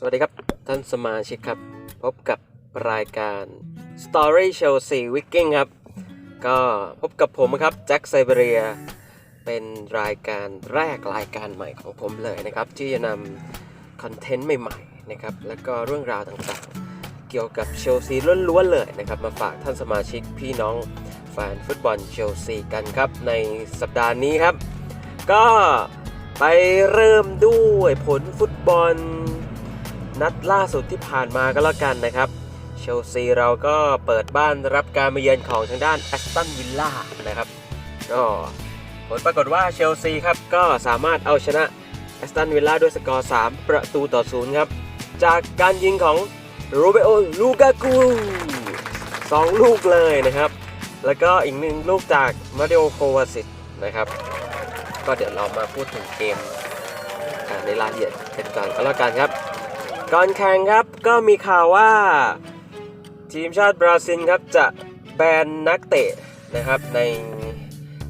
สวัสดีครับ ท่านสมาชิกครับ พบกับรายการ Story Chelsea Viking ครับ ก็พบกับผมครับแจ็คไซเบเรีย เป็นรายการแรกรายการใหม่ของผมเลยนะครับ ที่จะนำคอนเทนต์ใหม่ๆนะครับ แล้วก็เรื่องราวต่างๆ เกี่ยวกับเชลซีล้วนๆเลยนะครับ มาฝากท่านสมาชิกพี่น้องแฟนฟุตบอลเชลซีกันครับ ในสัปดาห์นี้ครับ ก็ไปเริ่มด้วยผลฟุตบอล นัดล่าสุดที่ผ่านมาก็แล้วกันนะครับ เชลซีเราก็เปิดบ้านรับการมาเยือนของทางด้านแอสตันวิลล่านะครับก็ผลปรากฏว่าเชลซีครับก็สามารถเอาชนะแอสตันวิลล่าด้วยสกอร์ 3 ประตูต่อศูนย์ครับ จากการยิงของโรเบโอลูกากูสองลูกเลยนะครับ แล้วก็อีกหนึ่งลูกจากมาริโอโควาซิตนะครับ ก็เดี๋ยวเรามาพูดถึงเกมอ่าในรายละเอียดกันก่อนก็แล้วกันครับ ก่อนแข่งครับก็มีข่าวว่าทีมชาติบราซิลครับจะแบนนักเตะนะครับใน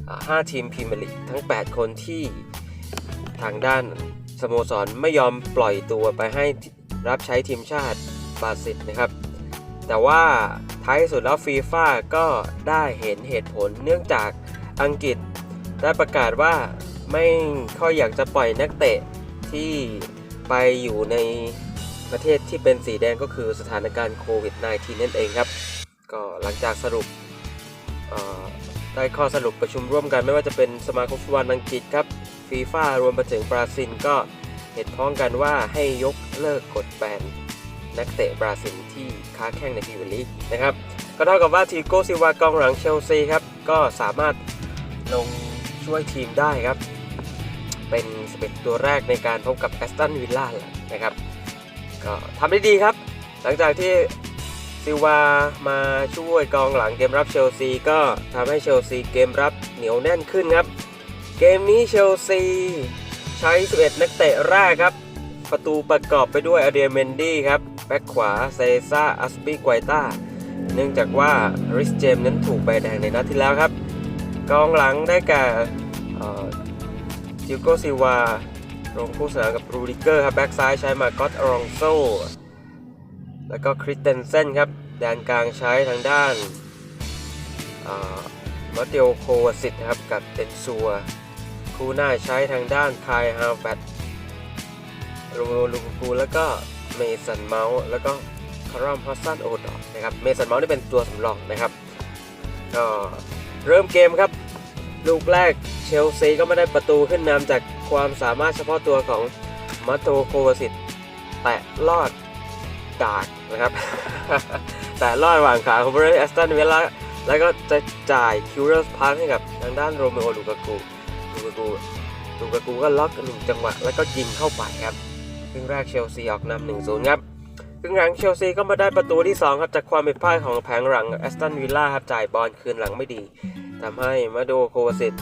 อ่า5ทีมพรีเมียร์ลีกทั้ง 8 คนที่ทางด้านสโมสรไม่ยอมปล่อยตัวไปให้รับใช้ทีมชาติบราซิลนะครับ แต่ว่าท้ายสุดแล้วฟีฟ่าก็ได้เห็นเหตุผลเนื่องจากอังกฤษได้ประกาศว่าไม่ค่อยอยากจะปล่อยนักเตะที่ไปอยู่ใน ประเทศที่เป็นสีแดงก็คือสถานการณ์โควิด -19 นั่นเองครับ ก็หลังจากสรุปได้ข้อสรุปประชุมร่วมกันไม่ว่าจะเป็นสมาคมฟุตบอลอังกฤษครับฟีฟ่ารวมไปถึงบราซิลก็เห็นพ้องกันว่าให้ยกเลิกกฎแบนนักเตะบราซิลที่ค้าแข้งในพรีเมียร์ลีกนะครับ ก็เท่ากับว่าทีโกซิวากองหลังเชลซีครับ ก็สามารถลงช่วยทีมได้ครับ เป็น11ตัวแรกในการพบกับแอสตันวิลล่านะครับ ก็ทำได้ดีครับ หลังจากที่ซิลวามาช่วยกองหลังเกมรับเชลซีก็ทำให้เชลซีเกมรับเหนียวแน่นขึ้นครับ เกมนี้เชลซีใช้ 11 นักเตะแรกครับ ประตูประกอบไปด้วยอเดียเมนดี้ครับ แบ็คขวาเซซ่าอัสปีไกวต้า เนื่องจากว่าริสเจมนั้นถูกใบแดงในนัดที่แล้วครับ กองหลังได้แก่จิโกซิวา ลงคู่สนามกับรูดิเกอร์ครับแบ็กซ้ายใช้มาก็ตอรองโซแล้วก็คริสเตนเซนครับแดนกลางใช้ทางด้านมาเตโอโควาสิตครับกับเตนซัวคู่หน้าใช้ทางด้านคายฮาวแวตรูรลูกูแล้วก็เมสันเมาส์แล้วก็คารอมฮัสซันโอดอกนะครับเมสันเมาส์นี่เป็นตัวสำรองนะครับก็เริ่มเกมครับ ลูกแรกเชลซีก็ไม่ได้ประตูขึ้นนำจากความสามารถเฉพาะตัวของมัตโตโควาสิตแตะลอดดากนะครับ แต่ลอดหว่างขาของบริเวณแอสตันเวลาแล้วก็จะจ่ายคิวเรสพาสให้กับทางด้านโรเมโอลูกากูลูกากูลูกากูก็ล็อกหนึ่งจังหวะ แล้วก็ยิงเข้าไปครับครึ่งแรกเชลซีออกนำหนึ่งศูนย์ครับครึ่งหลังเชลซีก็มาได้ประตูที่ 2 ครับ จากความผิดพลาดของแผงหลังแอสตันวิลล่าครับ จ่ายบอลคืนหลังไม่ดี ทำให้มาโดโควาสิต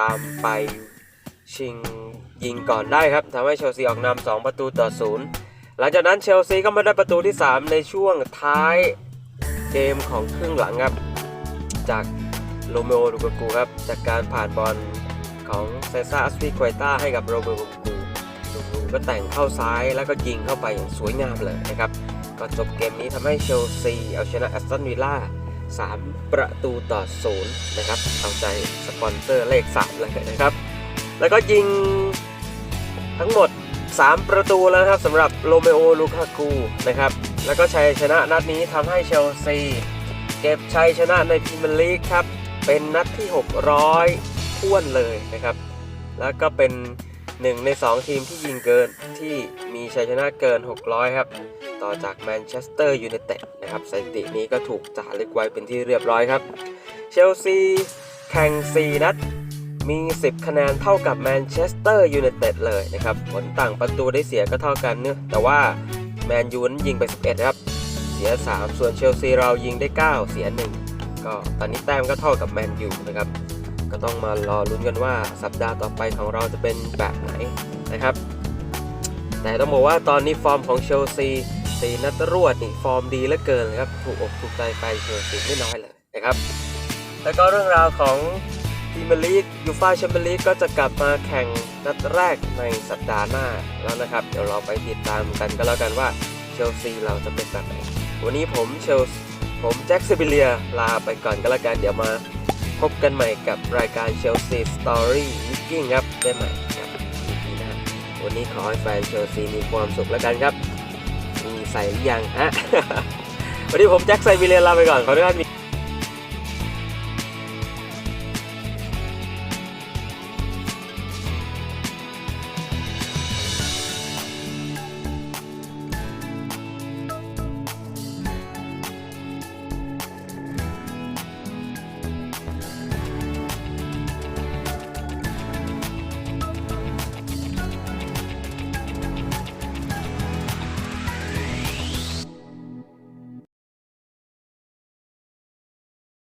ตามไปชิงยิงก่อนได้ครับทำให้เชลซีออกนำ2ประตูต่อศูนย์หลังจากนั้นเชลซีก็มาได้ประตูที่ 3 ในช่วงท้ายเกมของครึ่งหลังครับ จากโรเมโอลูกากูครับ จากการผ่านบอลของเซซ่าอัสปีควต้าให้กับโรเมโอลูกากูลูกากูก็แต่งเข้าซ้ายแล้วก็ยิงเข้าไปอย่างสวยงามเลยนะครับก็จบเกมนี้ทำให้เชลซีเอาชนะแอสตันวิลล่า 3 ประตูต่อศูนย์นะครับ เอาใจสปอนเซอร์เลข3เลยนะครับ แล้วก็ยิงทั้งหมด 3 ประตูแล้วนะครับสำหรับโรเมโอ ลูคากูนะครับ แล้วก็ชัยชนะนัดนี้ทำให้เชลซี เก็บชัยชนะในพรีเมียร์ลีกครับ เป็นนัดที่ 600ท้วนเลยนะครับ แล้วก็เป็นหนึ่งใน 2 ทีมที่ยิงเกินที่มีชัยชนะเกิน 600 ครับ ต่อจากแมนเชสเตอร์ยูไนเต็ดนะครับสถิตินี้ก็ถูกจารึกไว้เป็นที่เรียบร้อยครับ เชลซีแข่ง 4 นัด มี 10 คะแนนเท่ากับแมนเชสเตอร์ยูไนเต็ดเลยนะครับผลต่างประตูได้เสียก็เท่ากันเนื้อแต่ว่าแมนยูนั้นยิงไป 11 ครับ เสีย 3 ส่วนเชลซีเรายิงได้ 9 เสีย 1 ก็ตอนนี้แต้มก็เท่ากับแมนยูนะครับก็ต้องมารอลุ้นกันว่าสัปดาห์ต่อไปของเราจะเป็นแบบไหนนะครับ แต่ต้องบอกว่าตอนนี้ฟอร์มของเชลซี สีนัดรวดนี่ฟอร์มดีเหลือเกินครับ ถูกอกถูกใจไปเชลซีไม่น้อยเลยนะครับ แล้วก็เรื่องราวของพรีเมียร์ลีกยูฟ่าแชมเปี้ยนลีกก็จะกลับมาแข่งนัดแรกในสัปดาห์หน้าแล้วนะครับ เดี๋ยวเราไปติดตามกันก็แล้วกันว่าเชลซีเราจะเป็นแบบไหน วันนี้ผมเชลผมแจ็คซิบิเลียลาไปก่อนก็แล้วกัน เดี๋ยวมาพบกันใหม่กับรายการเชลซีสตอรี่วิกกิ้งครับได้ใหม่ครับวันนี้ขอให้แฟนเชลซีมีความสุขแล้วกันครับ ใส่หรือยังฮะ วันนี้ผมแจ็คไซบิเลียลาไปก่อน ขออนุญาตมี